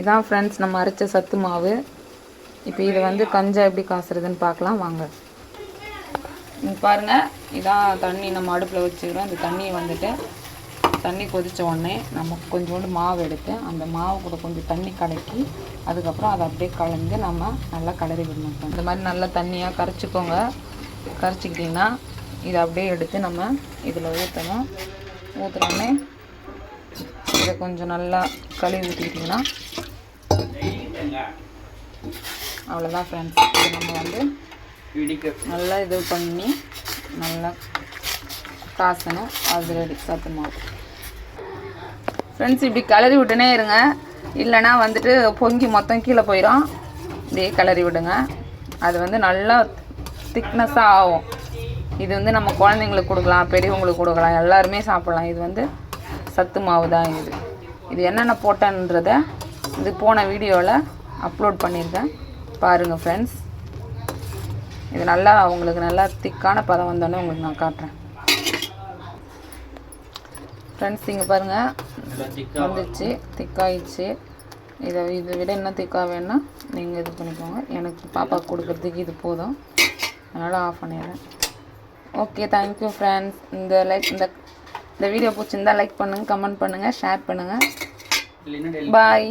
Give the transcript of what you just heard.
இதான் ஃப்ரெண்ட்ஸ் நம்ம அரைச்ச சத்து மாவு. இப்போ இதை வந்து கஞ்சா எப்படி காசுறதுன்னு பார்க்கலாம். வாங்க. இங்க பாருங்கள் இதான் தண்ணி நம்ம அடுப்பில் வச்சுக்கிறோம் இந்த தண்ணியை வந்துட்டு தண்ணி கொதித்த உடனே நம்ம கொஞ்சோண்டு மாவு எடுத்து அந்த மாவு கூட கொஞ்சம் தண்ணி கலக்கி அதுக்கப்புறம் அதை அப்படியே கலந்து நம்ம நல்லா கலரி விடணும். இந்த மாதிரி நல்லா தண்ணியாக கரைச்சிக்கோங்க. கரைச்சிக்கிட்டிங்கன்னா இதை அப்படியே எடுத்து நம்ம இதில் ஊற்றணும் ஊற்றுறோடனே இதை கொஞ்சம் நல்லா கழுவி ஊற்றிக்கிட்டிங்கன்னா அவ்வளோதான் ஃப்ரெண்ட்ஸ் இது நம்ம வந்து நல்லா இது பண்ணி நல்லா காசணும். அது ரெடி சத்து மாவு. ஃப்ரெண்ட்ஸ் இப்படி கிளறி விட்டுனே இருங்க. இல்லைன்னா வந்துட்டு பொங்கி மொத்தம் கீழே போயிடும் இப்படியே கிளறி விடுங்க. அது வந்து நல்லா திக்னஸாக ஆகும். இது வந்து நம்ம குழந்தைங்களுக்கு கொடுக்கலாம் பெரியவங்களுக்கு கொடுக்கலாம் எல்லாருமே சாப்பிடலாம். இது வந்து சத்து மாவு தான் இது. இது என்னென்ன போட்டேன்றதை இது போன வீடியோவில் அப்லோட் பண்ணியிருக்கேன். பாருங்கள் ஃப்ரெண்ட்ஸ் இது நல்லா உங்களுக்கு நல்லா திக்கான பதம் வந்தோடனே உங்களுக்கு நான் காட்டுறேன். ஃப்ரெண்ட்ஸ் இங்கே பாருங்கள் வந்துச்சு. திக்காயிடுச்சு இதை இதை விட இன்னும் திக்காக வேணும்னா நீங்கள் இது பண்ணிக்கோங்க. எனக்கு பாப்பாவுக்கு கொடுக்குறதுக்கு இது போதும். அதனால் ஆஃப் பண்ணிடுறேன். ஓகே தேங்க்யூ ஃப்ரெண்ட்ஸ் இந்த லைக் இந்த இந்த வீடியோ பிடிச்சிருந்தா லைக் பண்ணுங்கள் கமெண்ட் பண்ணுங்கள் ஷேர் பண்ணுங்கள் பாய்